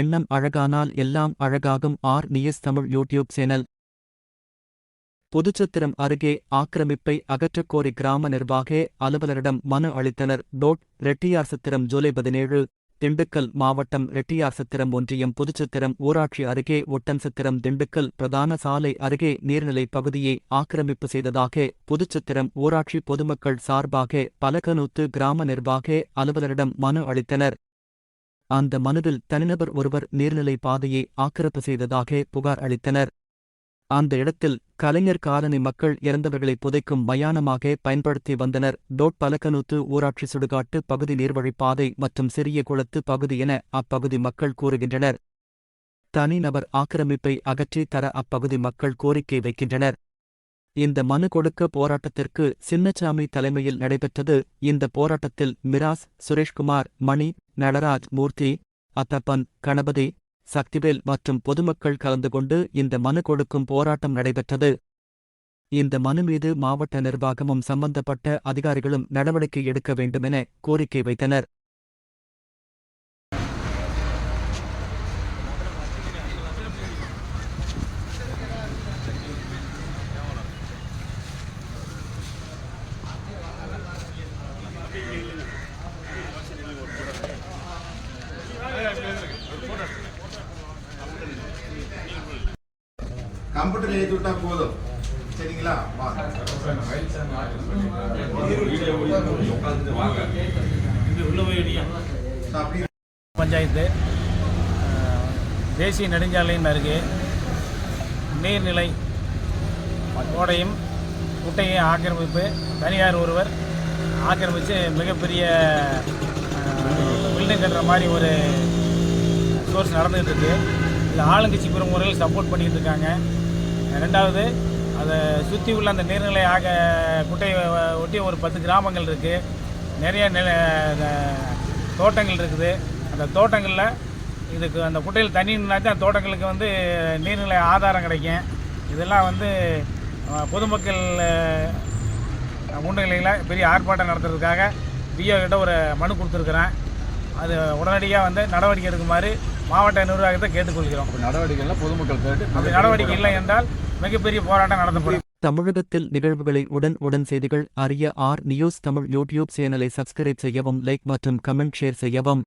எண்ணம் அழகானால் எல்லாம் அழகாகும். R. News Tamil YouTube channel. Puduchatram அருகே ஆக்கிரமிப்பை அகற்றக் கோரி கிராம நிர்வாக அலுவலரிடம் மனு அளித்தனர். டோட் ரெட்டியார்சத்திரம் ஜூலை பதினேழு திண்டுக்கல் மாவட்டம் ரெட்டியார்சத்திரம் ஒன்றியம் புதுச்சத்திரம் ஊராட்சி அருகே ஒட்டன்சத்திரம் திண்டுக்கல் பிரதான சாலை அருகே நீர்நிலை பகுதியை ஆக்கிரமிப்பு செய்ததாக புதுச்சத்திரம் ஊராட்சி பொதுமக்கள் சார்பாக பலகனூத்து கிராம நிர்வாக அலுவலரிடம் மனு அளித்தனர். அந்த மனுவில் தனிநபர் ஒருவர் நீர்நிலை பாதையை ஆக்கிரப்பு செய்ததாக புகார் அளித்தனர். அந்த இடத்தில் கலைஞர் காலனி மக்கள் இறந்தவர்களை புதைக்கும் மயானமாக பயன்படுத்தி வந்தனர். டோட் பலக்கனூத்து ஊராட்சி சுடுகாட்டு பகுதி நீர்வழிப்பாதை மற்றும் சிறிய குளத்து பகுதி என அப்பகுதி மக்கள் கூறுகின்றனர். தனிநபர் ஆக்கிரமிப்பை அகற்றி தர அப்பகுதி மக்கள் கோரிக்கை வைக்கின்றனர். இந்த மனு கொடுக்க போராட்டத்திற்கு சின்னசாமி தலைமையில் நடைபெற்றது. இந்த போராட்டத்தில் மிராஸ் சுரேஷ்குமார் மணி நடராஜ் மூர்த்தி அத்தப்பன் கணபதி சக்திவேல் மற்றும் பொதுமக்கள் கலந்து கொண்டு இந்த மனு கொடுக்கும் போராட்டம் நடைபெற்றது. இந்த மனு மீது மாவட்ட நிர்வாகமும் சம்பந்தப்பட்ட அதிகாரிகளும் நடவடிக்கை எடுக்க வேண்டுமென கோரிக்கை வைத்தனர். கம்ப்யூட்டர் ஏற்றி விட்டா போதும். சரிங்களா? பஞ்சாயத்து தேசிய நெடுஞ்சாலையின் அருகே நீர்நிலை ஓடையும் குட்டையை ஆக்கிரமிப்பு தனியார் ஒருவர் ஆக்கிரமித்து மிகப்பெரிய பில்டிங் கட்டுற மாதிரி ஒரு சோர்ஸ் நடந்துகிட்டு இருக்கு. இதில் ஆளுங்கட்சி முறையில் சப்போர்ட் பண்ணிகிட்டு இருக்காங்க. ரெண்டாவது அதை சுற்றி உள்ள அந்த நீர்நிலை ஆக குட்டையை ஒட்டி ஒரு பத்து கிராமங்கள் இருக்குது நிறைய நில தோட்டங்கள் இருக்குது. அந்த தோட்டங்களில் இதுக்கு அந்த குட்டையில் தண்ணி நின்னாச்சும் அந்த தோட்டங்களுக்கு வந்து நீர்நிலை ஆதாரம் கிடைக்கும். இதெல்லாம் வந்து பொதுமக்கள் முன்னிலையில் பெரிய ஆர்ப்பாட்டம் நடத்துறதுக்காக பிஓ கிட்ட ஒரு மனு கொடுத்துருக்குறேன். அது உடனடியாக வந்து நடவடிக்கை எடுக்குமாறு மாவட்ட நிர்வாகத்தை கேட்டுக்கொள்கிறோம். நடவடிக்கைலாம் பொதுமக்கள் கேட்டு அப்படி நடவடிக்கை இல்லை என்றால் மிகப்பெரிய போராட்டம் நடத்தப்படும் தமிழகத்தில் நிகழ்வுகளை உடன் உடன் செய்திகள் அறிய ஆர் நியூஸ் தமிழ் யூடியூப் சேனலை சப்ஸ்கிரைப் செய்யவும் லைக் மற்றும் கமெண்ட் ஷேர் செய்யவும்.